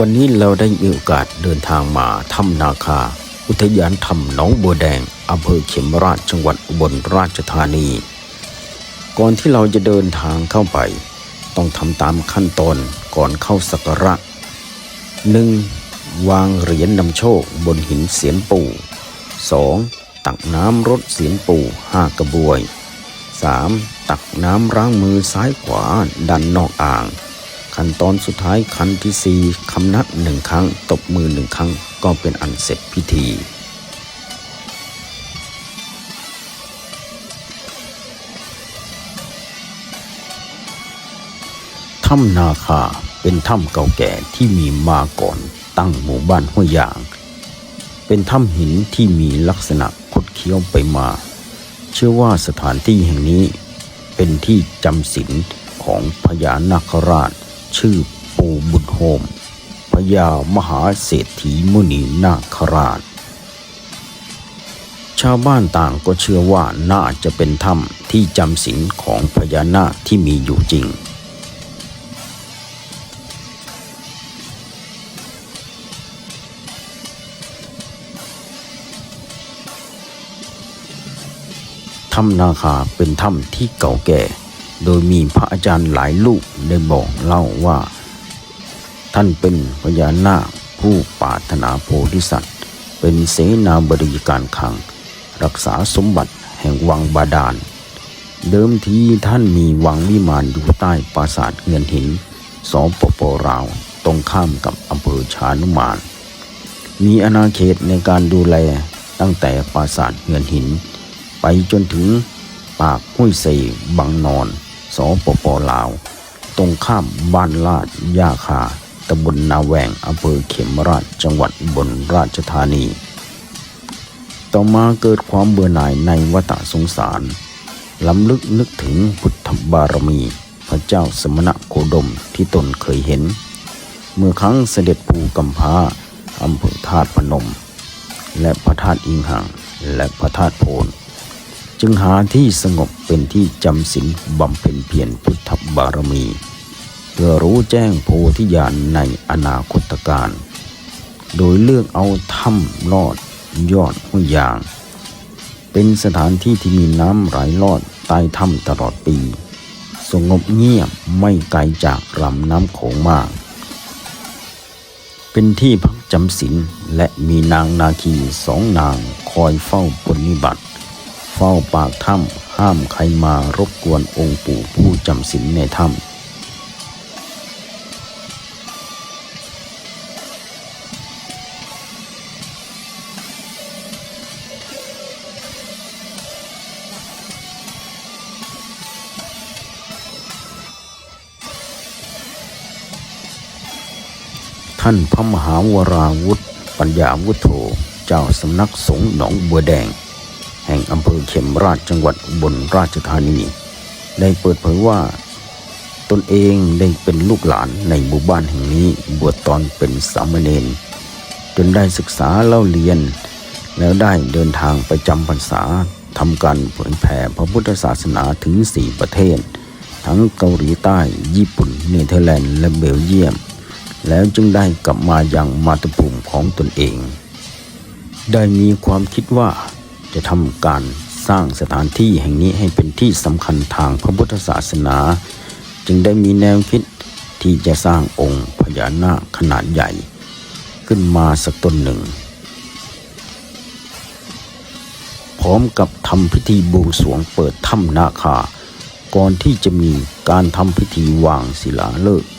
วันนี้เราได้มีโอกาสเดินทางมาถ้ำนาคา อุทยานถ้ำหนองบัวแดงอำเภอเขมราชจังหวัดอุบลราชธานี ก่อนที่เราจะเดินทางเข้าไป ต้องทำตามขั้นตอนก่อนเข้าสักการะ 1. วางเหรียญนำโชคบนหินเสียนปู่ 2. ตักน้ำรดเสียนปู่ห้ากระบวย 3. ตักน้ำล้างมือซ้ายขวาดันนอกอ่าง ขั้นตอนสุดท้ายขั้นที่4คำนับหนึ่งครั้ง ตบมือหนึ่งครั้ง ก็เป็นอันเสร็จพิธี ถ้ำนาคาเป็นถ้ำเก่าแก่ที่มีมาก่อนตั้งหมู่บ้านห้วยยาง เป็นถ้ำหินที่มีลักษณะคดเคี้ยวไปมา เชื่อว่าสถานที่แห่งนี้เป็นที่จำศีลของพญานาคราช ชื่อปู่บุญโฮมพญามหาเศรษฐีมุนีนาคราช ชาวบ้านต่างก็เชื่อว่าน่าจะเป็นถ้ำที่จำศีลของพญานาคที่มีอยู่จริง ถ้ำนาคาเป็นถ้ำที่เก่าแก่ โดยมีพระอาจารย์หลายลูกได้บอกเล่าว่า ท่านเป็นพญานาคผู้ปาถนาโพธิสัตว์ เป็นเสนาบดีการคลัง รักษาสมบัติแห่งวังบาดาล เดิมทีท่านมีวังวิมานอยู่ใต้ปราสาทเงินหินสปปราวตรงข้ามกับอำเภอชานุมาน มีอาณาเขตในการดูแลตั้งแต่ปราสาทเงินหิน ไปจนถึงปากห้วยเซบังนอน สปปลาว ตรงข้ามบ้านลาดยาคาตำบลนาแวงอำเภอเขมราชจังหวัดบนราชธานี ต่อมาเกิดความเบื่อหน่ายในวัฏสงสารล้ำลึกนึกถึงพุทธบารมี พระเจ้าสมณะโคดมที่ตนเคยเห็น เมื่อครั้งเสด็จภูกำพาอำเภอธาตุพนม และพระธาตุอิงหัง และพระธาตุโพน จึงหาที่สงบเป็นที่จำศีลบำเพ็ญเพียรพุทธบารมี เพื่อรู้แจ้งโพธิญาณในอนาคตการ โดยเลือกเอาถ้ำลอดยอดห้วยยาง เป็นสถานที่ที่มีน้ำไหลลอดใต้ถ้ำตลอดปี สงบเงียบไม่ไกลจากลำน้ำโขงมาก เป็นที่พักจำศีลและมีนางนาคีสองนางคอยเฝ้าปฏิบัติ เฝ้าปากถ้ำห้ามใครมารบกวนองค์ปู่ผู้จำศีลในถ้ำท่านพระมหาวราวุธ ปัญญาวุฒโธ เจ้าสำนักสงฆ์หนองบัวแดง แห่งอำเภอเข็มราชจังหวัดบลราชธานี ได้เปิดเผยว่า ตนเองได้เป็นลูกหลานในหมู่บ้านแห่งนี้บวชตอนเป็นสามเณรจนได้ศึกษาเล่าเรียน แล้วได้เดินทางไปจำพรรษาทำการเผยแผ่พระพุทธศาสนาถึงสี่ประเทศ ทั้งเกาหลีใต้ ญี่ปุ่น เนเธอร์แลนด์ และเบลเยียม แล้วจึงได้กลับมายังมาตุภูมิของตนเอง ได้มีความคิดว่า จะทำการสร้างสถานที่แห่งนี้ให้เป็นที่สำคัญทางพระพุทธศาสนา จึงได้มีแนวคิดที่จะสร้างองค์พญานาคขนาดใหญ่ ขึ้นมาสักต้นหนึ่ง พร้อมกับทำพิธีบวงสรวงเปิดถ้ำนาคา ก่อนที่จะมีการทำพิธีวางศิลาฤกษ์